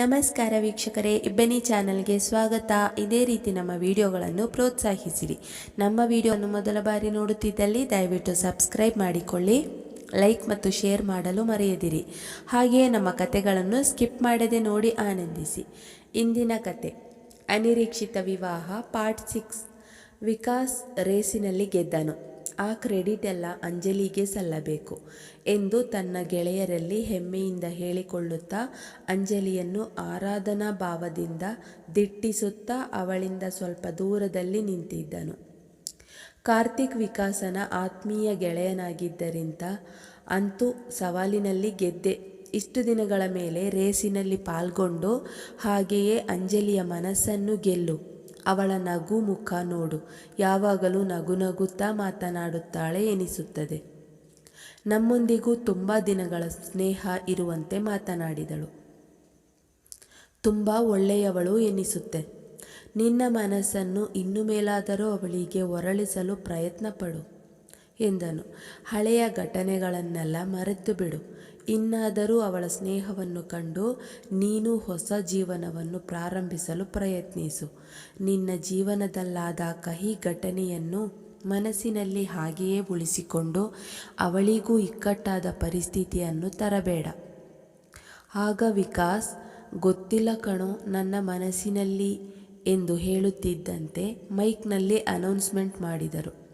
ನಮಸ್ಕಾರ ವೀಕ್ಷಕರೇ, ಇಬ್ಬನಿ ಚಾನಲ್ಗೆ ಸ್ವಾಗತ. ಇದೇ ರೀತಿ ನಮ್ಮ ವಿಡಿಯೋಗಳನ್ನು ಪ್ರೋತ್ಸಾಹಿಸಿರಿ. ನಮ್ಮ ವಿಡಿಯೋವನ್ನು ಮೊದಲ ಬಾರಿ ನೋಡುತ್ತಿದ್ದಲ್ಲಿ ದಯವಿಟ್ಟು ಸಬ್ಸ್ಕ್ರೈಬ್ ಮಾಡಿಕೊಳ್ಳಿ, ಲೈಕ್ ಮತ್ತು ಶೇರ್ ಮಾಡಲು ಮರೆಯದಿರಿ. ಹಾಗೆಯೇ ನಮ್ಮ ಕತೆಗಳನ್ನು ಸ್ಕಿಪ್ ಮಾಡದೆ ನೋಡಿ ಆನಂದಿಸಿ. ಇಂದಿನ ಕತೆ, ಅನಿರೀಕ್ಷಿತ ವಿವಾಹ, ಪಾರ್ಟ್ ಸಿಕ್ಸ್, ವಿಕಾಸ್ ರೇಸಿನಲ್ಲಿ ಗೆದ್ದನು. ಆ ಕ್ರೆಡಿಟ್ ಎಲ್ಲ ಅಂಜಲಿಗೆ ಸಲ್ಲಬೇಕು ಎಂದು ತನ್ನ ಗೆಳೆಯರಲ್ಲಿ ಹೆಮ್ಮೆಯಿಂದ ಹೇಳಿಕೊಳ್ಳುತ್ತಾ ಅಂಜಲಿಯನ್ನು ಆರಾಧನಾ ಭಾವದಿಂದ ದಿಟ್ಟಿಸುತ್ತಾ ಅವಳಿಂದ ಸ್ವಲ್ಪ ದೂರದಲ್ಲಿ ನಿಂತಿದ್ದನು. ಕಾರ್ತಿಕ್ ವಿಕಾಸನ ಆತ್ಮೀಯ ಗೆಳೆಯನಾಗಿದ್ದರಿಂದ ಅಂತೂ ಸವಾಲಿನಲ್ಲಿ ಗೆದ್ದೆ. ಇಷ್ಟು ದಿನಗಳ ಮೇಲೆ ರೇಸಿನಲ್ಲಿ ಪಾಲ್ಗೊಂಡು ಹಾಗೆಯೇ ಅಂಜಲಿಯ ಮನಸ್ಸನ್ನು ಗೆಲ್ಲು. ಅವಳ ನಗು ಮುಖ ನೋಡು, ಯಾವಾಗಲೂ ನಗು ನಗುತ್ತಾ ಮಾತನಾಡುತ್ತಾಳೆ ಎನಿಸುತ್ತದೆ. ನಮ್ಮೊಂದಿಗೂ ತುಂಬ ದಿನಗಳ ಸ್ನೇಹ ಇರುವಂತೆ ಮಾತನಾಡಿದಳು. ತುಂಬ ಒಳ್ಳೆಯವಳು ಎನಿಸುತ್ತೆ. ನಿನ್ನ ಮನಸ್ಸನ್ನು ಇನ್ನು ಮೇಲಾದರೂ ಅವಳಿಗೆ ಒರಳಿಸಲು ಪ್ರಯತ್ನ ಪಡು ಎಂದನು. ಹಳೆಯ ಘಟನೆಗಳನ್ನೆಲ್ಲ ಮರೆತು ಬಿಡು. ಇನ್ನಾದರೂ ಅವಳ ಸ್ನೇಹವನ್ನು ಕಂಡು ನೀನು ಹೊಸ ಜೀವನವನ್ನು ಪ್ರಾರಂಭಿಸಲು ಪ್ರಯತ್ನಿಸು. ನಿನ್ನ ಜೀವನದಲ್ಲಾದ ಕಹಿ ಘಟನೆಯನ್ನು ಮನಸ್ಸಿನಲ್ಲಿ ಹಾಗೆಯೇ ಉಳಿಸಿಕೊಂಡು ಅವಳಿಗೂ ಇಕ್ಕಟ್ಟಾದ ಪರಿಸ್ಥಿತಿಯನ್ನು ತರಬೇಡ. ಆಗ ವಿಕಾಸ್, ಗೊತ್ತಿಲ್ಲ ಕಣೋ, ನನ್ನ ಮನಸ್ಸಿನಲ್ಲಿ ಎಂದು ಹೇಳುತ್ತಿದ್ದಂತೆ ಮೈಕ್ನಲ್ಲಿ ಅನೌನ್ಸ್ಮೆಂಟ್ ಮಾಡಿದರು.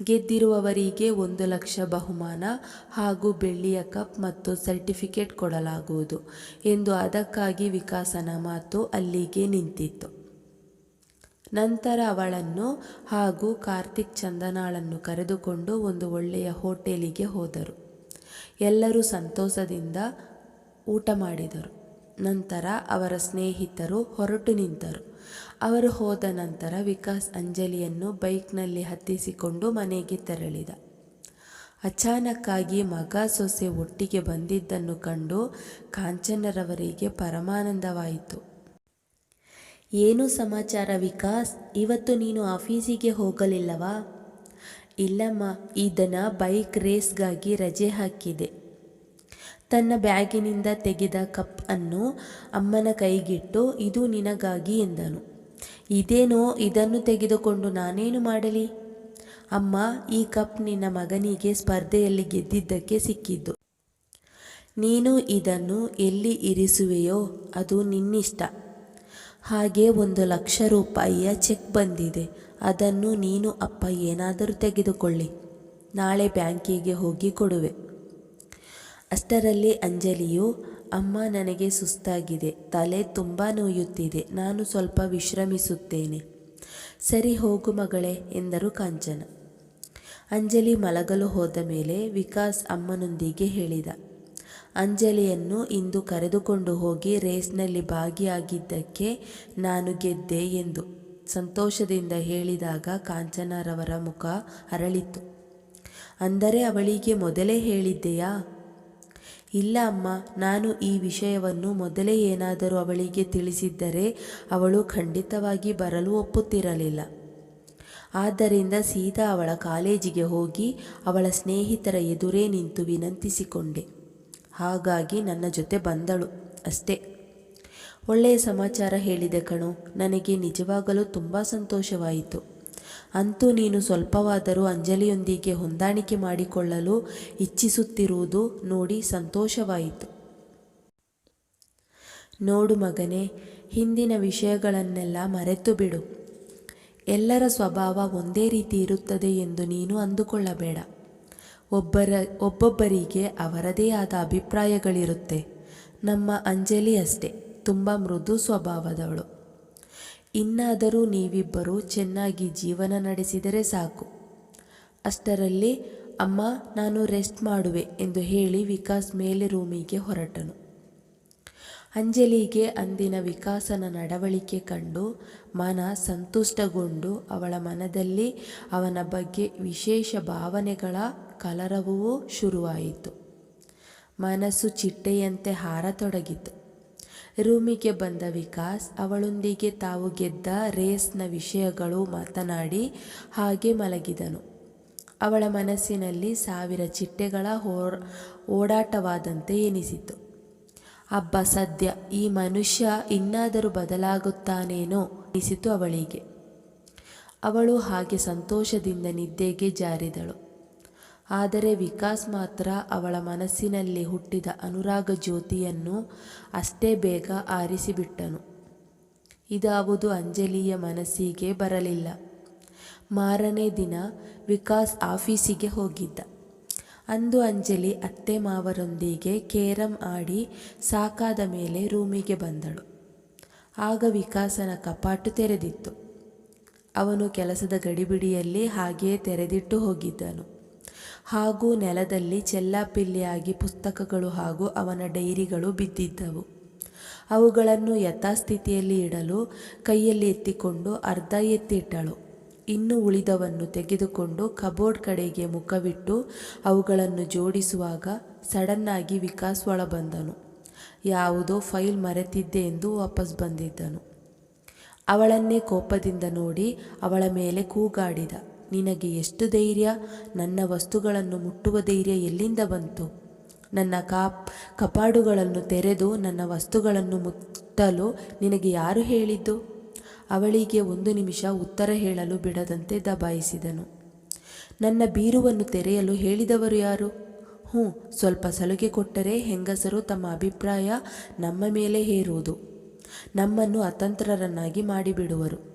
ಗೆದ್ದಿರುವವರಿಗೆ ಒಂದು ಲಕ್ಷ ಬಹುಮಾನ ಹಾಗೂ ಬೆಳ್ಳಿಯ ಕಪ್ ಮತ್ತು ಸರ್ಟಿಫಿಕೇಟ್ ಕೊಡಲಾಗುವುದು ಎಂದು ಅದಕ್ಕಾಗಿ ವಿಕಾಸನ ಮಾತು ಅಲ್ಲಿಗೆ ನಿಂತಿತ್ತು. ನಂತರ ಅವಳನ್ನು ಹಾಗೂ ಕಾರ್ತಿಕ್ ಚಂದನಾಳನ್ನು ಕರೆದುಕೊಂಡು ಒಂದು ಒಳ್ಳೆಯ ಹೋಟೆಲಿಗೆ ಹೋದರು. ಎಲ್ಲರೂ ಸಂತೋಷದಿಂದ ಊಟ ಮಾಡಿದರು. ನಂತರ ಅವರ ಸ್ನೇಹಿತರು ಹೊರಟು ನಿಂತರು. ಅವರು ಹೋದ ನಂತರ ವಿಕಾಸ್ ಅಂಜಲಿಯನ್ನು ಬೈಕ್ನಲ್ಲಿ ಹತ್ತಿಸಿಕೊಂಡು ಮನೆಗೆ ತೆರಳಿದ. ಅಚಾನಕ್ಕಾಗಿ ಮಗ ಸೊಸೆ ಒಟ್ಟಿಗೆ ಬಂದಿದ್ದನ್ನು ಕಂಡು ಕಾಂಚನರವರಿಗೆ ಪರಮಾನಂದವಾಯಿತು. ಏನು ಸಮಾಚಾರ ವಿಕಾಸ್? ಇವತ್ತು ನೀನು ಆಫೀಸಿಗೆ ಹೋಗಲಿಲ್ಲವಾ? ಇಲ್ಲಮ್ಮ, ಈ ದನ ಬೈಕ್ ರೇಸ್ಗಾಗಿ ರಜೆ ಹಾಕಿದೆ. ತನ್ನ ಬ್ಯಾಗಿನಿಂದ ತೆಗೆದ ಕಪ್ ಅನ್ನು ಅಮ್ಮನ ಕೈಗಿಟ್ಟು, ಇದು ನಿನಗಾಗಿ ಎಂದನು. ಇದೇನೋ, ಇದನ್ನು ತೆಗೆದುಕೊಂಡು ನಾನೇನು ಮಾಡಲಿ? ಅಮ್ಮ, ಈ ಕಪ್ ನಿನ್ನ ಮಗನಿಗೆ ಸ್ಪರ್ಧೆಯಲ್ಲಿ ಗೆದ್ದಿದ್ದಕ್ಕೆ ಸಿಕ್ಕಿದ್ದು. ನೀನು ಇದನ್ನು ಎಲ್ಲಿ ಇರಿಸುವೆಯೋ, ಅದು ನಿನ್ನಿಷ್ಟ. ಹಾಗೆ ಒಂದು ಲಕ್ಷ ರೂಪಾಯಿಯ ಚೆಕ್ ಬಂದಿದೆ. ಅದನ್ನು ನೀನು ಅಪ್ಪ ಏನಾದರೂ ತೆಗೆದುಕೊಳ್ಳಿ. ನಾಳೆ ಬ್ಯಾಂಕಿಗೆ ಹೋಗಿ ಕೊಡುವೆ. ಅಷ್ಟರಲ್ಲಿ ಅಂಜಲಿಯು, ಅಮ್ಮ, ನನಗೆ ಸುಸ್ತಾಗಿದೆ. ತಲೆ ತುಂಬ ನೋಯುತ್ತಿದೆ. ನಾನು ಸ್ವಲ್ಪ ವಿಶ್ರಮಿಸುತ್ತೇನೆ. ಸರಿ ಹೋಗು ಮಗಳೇ ಎಂದರು ಕಾಂಚನ. ಅಂಜಲಿ ಮಲಗಲು ಹೋದ ಮೇಲೆ ವಿಕಾಸ್ ಅಮ್ಮನೊಂದಿಗೆ ಹೇಳಿದ, ಅಂಜಲಿಯನ್ನು ಇಂದು ಕರೆದುಕೊಂಡು ಹೋಗಿ ರೇಸ್ನಲ್ಲಿ ಭಾಗಿಯಾಗಿದ್ದಕ್ಕೆ ನಾನು ಗೆದ್ದೆ ಎಂದು ಸಂತೋಷದಿಂದ ಹೇಳಿದಾಗ ಕಾಂಚನರವರ ಮುಖ ಅರಳಿತು. ಅಂದರೆ ಅವಳಿಗೆ ಮೊದಲೇ ಹೇಳಿದ್ದೆಯಾ? ಇಲ್ಲ ಅಮ್ಮ, ನಾನು ಈ ವಿಷಯವನ್ನು ಮೊದಲೇ ಏನಾದರೂ ಅವಳಿಗೆ ತಿಳಿಸಿದ್ದರೆ ಅವಳು ಖಂಡಿತವಾಗಿ ಬರಲು ಒಪ್ಪುತ್ತಿರಲಿಲ್ಲ. ಆದ್ದರಿಂದ ಸೀದಾ ಅವಳ ಕಾಲೇಜಿಗೆ ಹೋಗಿ ಅವಳ ಸ್ನೇಹಿತರ ಎದುರೇ ನಿಂತು ವಿನಂತಿಸಿಕೊಂಡೆ. ಹಾಗಾಗಿ ನನ್ನ ಜೊತೆ ಬಂದಳು ಅಷ್ಟೇ. ಒಳ್ಳೆಯ ಸಮಾಚಾರ ಹೇಳಿದೆ ಕಣು, ನನಗೆ ನಿಜವಾಗಲೂ ತುಂಬ ಸಂತೋಷವಾಯಿತು. ಅಂತೂ ನೀನು ಸ್ವಲ್ಪವಾದರೂ ಅಂಜಲಿಯೊಂದಿಗೆ ಹೊಂದಾಣಿಕೆ ಮಾಡಿಕೊಳ್ಳಲು ಇಚ್ಛಿಸುತ್ತಿರುವುದು ನೋಡಿ ಸಂತೋಷವಾಯಿತು. ನೋಡು ಮಗನೇ, ಹಿಂದಿನ ವಿಷಯಗಳನ್ನೆಲ್ಲ ಮರೆತು ಬಿಡು. ಎಲ್ಲರ ಸ್ವಭಾವ ಒಂದೇ ರೀತಿ ಇರುತ್ತದೆ ಎಂದು ನೀನು ಅಂದುಕೊಳ್ಳಬೇಡ. ಒಬ್ಬರ, ಒಬ್ಬೊಬ್ಬರಿಗೆ ಅವರದೇ ಆದ ಅಭಿಪ್ರಾಯಗಳಿರುತ್ತೆ. ನಮ್ಮ ಅಂಜಲಿ ಅಷ್ಟೇ, ತುಂಬ ಮೃದು ಸ್ವಭಾವದವಳು. ಇನ್ನಾದರೂ ನೀವಿಬ್ಬರು ಚೆನ್ನಾಗಿ ಜೀವನ ನಡೆಸಿದರೆ ಸಾಕು. ಅಷ್ಟರಲ್ಲಿ, ಅಮ್ಮ, ನಾನು ರೆಸ್ಟ್ ಮಾಡುವೆ ಎಂದು ಹೇಳಿ ವಿಕಾಸ್ ಮೇಲೆ ರೂಮಿಗೆ ಹೊರಟನು. ಅಂಜಲಿಗೆ ಅಂದಿನ ವಿಕಾಸನ ನಡವಳಿಕೆ ಕಂಡು ಮನ ಸಂತುಷ್ಟಗೊಂಡು ಅವಳ ಮನದಲ್ಲಿ ಅವನ ಬಗ್ಗೆ ವಿಶೇಷ ಭಾವನೆಗಳ ಕಲರವೂ ಶುರುವಾಯಿತು. ಮನಸ್ಸು ಚಿಟ್ಟೆಯಂತೆ ಹಾರತೊಡಗಿತು. ರೂಮಿಗೆ ಬಂದ ವಿಕಾಸ್ ಅವಳೊಂದಿಗೆ ತಾವು ಗೆದ್ದ ರೇಸ್ನ ವಿಷಯಗಳು ಮಾತನಾಡಿ ಹಾಗೆ ಮಲಗಿದನು. ಅವಳ ಮನಸ್ಸಿನಲ್ಲಿ ಸಾವಿರ ಚಿಟ್ಟೆಗಳ ಹೋರ್, ಓಡಾಟವಾದಂತೆ ಎನಿಸಿತು. ಅಬ್ಬ ಸದ್ಯ ಈ ಮನುಷ್ಯ ಇನ್ನಾದರೂ ಬದಲಾಗುತ್ತಾನೇನೋ ಎನಿಸಿತು ಅವಳಿಗೆ. ಅವಳು ಹಾಗೆ ಸಂತೋಷದಿಂದ ನಿದ್ದೆಗೆ ಜಾರಿದಳು. ಆದರೆ ವಿಕಾಸ್ ಮಾತ್ರ ಅವಳ ಮನಸ್ಸಿನಲ್ಲಿ ಹುಟ್ಟಿದ ಅನುರಾಗ ಜ್ಯೋತಿಯನ್ನು ಅಷ್ಟೇ ಬೇಗ ಆರಿಸಿಬಿಟ್ಟನು. ಇದಾವುದು ಅಂಜಲಿಯ ಮನಸ್ಸಿಗೆ ಬರಲಿಲ್ಲ. ಮಾರನೇ ದಿನ ವಿಕಾಸ್ ಆಫೀಸಿಗೆ ಹೋಗಿದ್ದ. ಅಂದು ಅಂಜಲಿ ಅತ್ತೆ ಮಾವರೊಂದಿಗೆ ಕೇರಂ ಆಡಿ ಸಾಕಾದ ಮೇಲೆ ರೂಮಿಗೆ ಬಂದಳು. ಆಗ ವಿಕಾಸನ ಕಪಾಟು ತೆರೆದಿತ್ತು. ಅವನು ಕೆಲಸದ ಗಡಿಬಿಡಿಯಲ್ಲಿ ಹಾಗೆಯೇ ತೆರೆದಿಟ್ಟು ಹೋಗಿದ್ದನು. ಹಾಗೂ ನೆಲದಲ್ಲಿ ಚೆಲ್ಲಾಪಿಲ್ಲಿಯಾಗಿ ಪುಸ್ತಕಗಳು ಹಾಗೂ ಅವನ ಡೈರಿಗಳು ಬಿದ್ದಿದ್ದವು. ಅವುಗಳನ್ನು ಯಥಾಸ್ಥಿತಿಯಲ್ಲಿ ಇಡಲು ಕೈಯಲ್ಲಿ ಎತ್ತಿಕೊಂಡು ಅರ್ಧ ಎತ್ತಿಟ್ಟಳು. ಇನ್ನು ಉಳಿದವನ್ನು ತೆಗೆದುಕೊಂಡು ಕಬೋರ್ಡ್ ಕಡೆಗೆ ಮುಖವಿಟ್ಟು ಅವುಗಳನ್ನು ಜೋಡಿಸುವಾಗ ಸಡನ್ನಾಗಿ ವಿಕಾಸ್ ಒಳ ಬಂದನು ಯಾವುದೋ ಫೈಲ್ ಮರೆತಿದ್ದೆ ಎಂದು ವಾಪಸ್ ಬಂದಿದ್ದನು. ಅವಳನ್ನೇ ಕೋಪದಿಂದ ನೋಡಿ ಅವಳ ಮೇಲೆ ಕೂಗಾಡಿದ. ನಿನಗೆ ಎಷ್ಟು ಧೈರ್ಯ? ನನ್ನ ವಸ್ತುಗಳನ್ನು ಮುಟ್ಟುವ ಧೈರ್ಯ ಎಲ್ಲಿಂದ ಬಂತು? ನನ್ನ ಕಾಪ್, ಕಪಾಡುಗಳನ್ನು ತೆರೆದು ನನ್ನ ವಸ್ತುಗಳನ್ನು ಮುಟ್ಟಲು ನಿನಗೆ ಯಾರು ಹೇಳಿದ್ದು? ಅವಳಿಗೆ ಒಂದು ನಿಮಿಷ ಉತ್ತರ ಹೇಳಲು ಬಿಡದಂತೆ ದಬಾಯಿಸಿದನು. ನನ್ನ ಬೀರುವನ್ನು ತೆರೆಯಲು ಹೇಳಿದವರು ಯಾರು? ಹ್ಞೂ, ಸ್ವಲ್ಪ ಸಲುಗೆ ಕೊಟ್ಟರೆ ಹೆಂಗಸರು ತಮ್ಮ ಅಭಿಪ್ರಾಯ ನಮ್ಮ ಮೇಲೆ ಹೇರುವುದು. ನಮ್ಮನ್ನು ಅತಂತ್ರರನ್ನಾಗಿ ಮಾಡಿಬಿಡುವರು.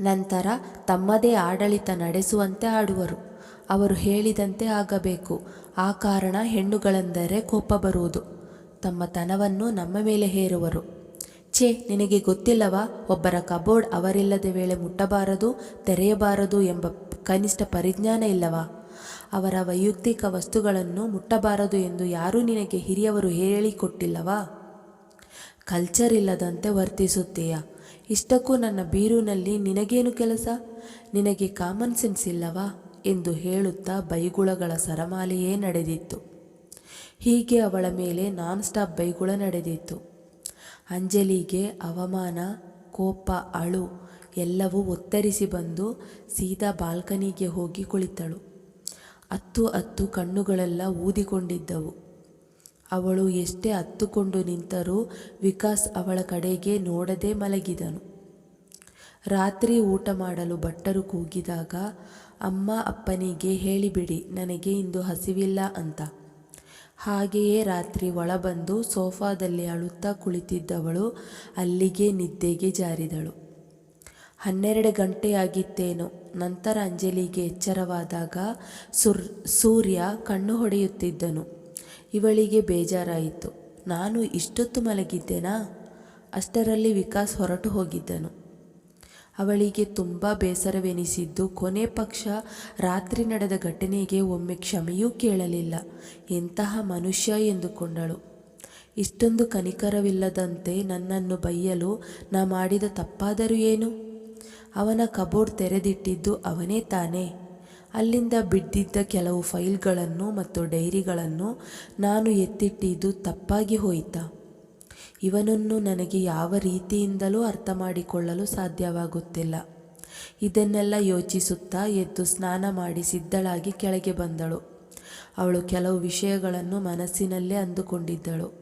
ನಂತರ ತಮ್ಮದೇ ಆಡಳಿತ ನಡೆಸುವಂತೆ ಆಡುವರು. ಅವರು ಹೇಳಿದಂತೆ ಆಗಬೇಕು. ಆ ಕಾರಣ ಹೆಣ್ಣುಗಳೆಂದರೆ ಕೋಪ ಬರುವುದು. ತಮ್ಮ ತನವನ್ನು ನಮ್ಮ ಮೇಲೆ ಹೇರುವರು. ಛೇ, ನಿನಗೆ ಗೊತ್ತಿಲ್ಲವಾ? ಒಬ್ಬರ ಕಬೋರ್ಡ್ ಅವರಿಲ್ಲದ ವೇಳೆ ಮುಟ್ಟಬಾರದು, ತೆರೆಯಬಾರದು ಎಂಬ ಕನಿಷ್ಠ ಪರಿಜ್ಞಾನ ಇಲ್ಲವಾ? ಅವರ ವೈಯಕ್ತಿಕ ವಸ್ತುಗಳನ್ನು ಮುಟ್ಟಬಾರದು ಎಂದು ಯಾರೂ ನಿನಗೆ ಹಿರಿಯವರು ಹೇಳಿಕೊಟ್ಟಿಲ್ಲವಾ? ಕಲ್ಚರ್ ಇಲ್ಲದಂತೆ ವರ್ತಿಸುತ್ತೀಯ? ಇಷ್ಟಕ್ಕೂ ನನ್ನ ಬೀರುನಲ್ಲಿ ನಿನಗೇನು ಕೆಲಸ? ನಿನಗೆ ಕಾಮನ್ ಸೆನ್ಸ್ ಇಲ್ಲವಾ? ಎಂದು ಹೇಳುತ್ತಾ ಬೈಗುಳಗಳ ಸರಮಾಲೆಯೇ ನಡೆದಿತ್ತು. ಹೀಗೆ ಅವಳ ಮೇಲೆ ನಾನ್ ಸ್ಟಾಪ್ ಬೈಗುಳ ನಡೆದಿತ್ತು. ಅಂಜಲಿಗೆ ಅವಮಾನ, ಕೋಪ, ಅಳು ಎಲ್ಲವೂ ಒತ್ತರಿಸಿ ಬಂದು ಸೀದಾ ಬಾಲ್ಕನಿಗೆ ಹೋಗಿ ಕುಳಿತಳು. ಅತ್ತು ಅತ್ತು ಕಣ್ಣುಗಳೆಲ್ಲ ಊದಿಕೊಂಡಿದ್ದವು. ಅವಳು ಎಷ್ಟೇ ಹತ್ತುಕೊಂಡು ನಿಂತರೂ ವಿಕಾಸ್ ಅವಳ ಕಡೆಗೆ ನೋಡದೆ ಮಲಗಿದನು. ರಾತ್ರಿ ಊಟ ಮಾಡಲು ಭಟ್ಟರು ಕೂಗಿದಾಗ, ಅಮ್ಮ, ಅಪ್ಪನಿಗೆ ಹೇಳಿಬಿಡಿ, ನನಗೆ ಇಂದು ಹಸಿವಿಲ್ಲ ಅಂತ. ಹಾಗೆಯೇ ರಾತ್ರಿ ಒಳಬಂದು ಸೋಫಾದಲ್ಲಿ ಅಳುತ್ತಾ ಕುಳಿತಿದ್ದವಳು ಅಲ್ಲಿಗೆ ನಿದ್ದೆಗೆ ಜಾರಿದಳು. ಹನ್ನೆರಡು ಗಂಟೆಯಾಗಿತ್ತೇನೋ, ನಂತರ ಅಂಜಲಿಗೆ ಎಚ್ಚರವಾದಾಗ ಸುರ್, ಸೂರ್ಯ ಕಣ್ಣು ಹೊಡೆಯುತ್ತಿದ್ದನು. ಇವಳಿಗೆ ಬೇಜಾರಾಯಿತು. ನಾನು ಇಷ್ಟೊತ್ತು ಮಲಗಿದ್ದೇನಾ? ಅಷ್ಟರಲ್ಲಿ ವಿಕಾಸ್ ಹೊರಟು ಹೋಗಿದ್ದನು. ಅವಳಿಗೆ ತುಂಬ ಬೇಸರವೆನಿಸಿದ್ದು, ಕೊನೆ ಪಕ್ಷ ರಾತ್ರಿ ನಡೆದ ಘಟನೆಗೆ ಒಮ್ಮೆ ಕ್ಷಮೆಯೂ ಕೇಳಲಿಲ್ಲ. ಎಂತಹ ಮನುಷ್ಯ ಎಂದುಕೊಂಡಳು. ಇಷ್ಟೊಂದು ಕನಿಕರವಿಲ್ಲದಂತೆ ನನ್ನನ್ನು ಬೈಯಲು ನಾ ಮಾಡಿದ ತಪ್ಪಾದರೂ ಏನು? ಅವನ ಕಬೋರ್ಡ್ ತೆರೆದಿಟ್ಟಿದ್ದು ಅವನೇ ತಾನೇ. ಅಲ್ಲಿಂದ ಬಿದ್ದಿದ್ದ ಕೆಲವು ಫೈಲ್ಗಳನ್ನು ಮತ್ತು ಡೈರಿಗಳನ್ನು ನಾನು ಎತ್ತಿಟ್ಟಿದ್ದು ತಪ್ಪಾಗಿ ಹೋಯಿತಾ. ಇವನನ್ನು ನನಗೆ ಯಾವ ರೀತಿಯಿಂದಲೂ ಅರ್ಥ ಮಾಡಿಕೊಳ್ಳಲು ಸಾಧ್ಯವಾಗುತ್ತಿಲ್ಲ. ಇದನ್ನೆಲ್ಲ ಯೋಚಿಸುತ್ತಾ ಎದ್ದು ಸ್ನಾನ ಮಾಡಿ ಸಿದ್ಧಳಾಗಿ ಕೆಳಗೆ ಬಂದಳು. ಅವಳು ಕೆಲವು ವಿಷಯಗಳನ್ನು ಮನಸ್ಸಿನಲ್ಲೇ ಅಂದುಕೊಂಡಿದ್ದಳು.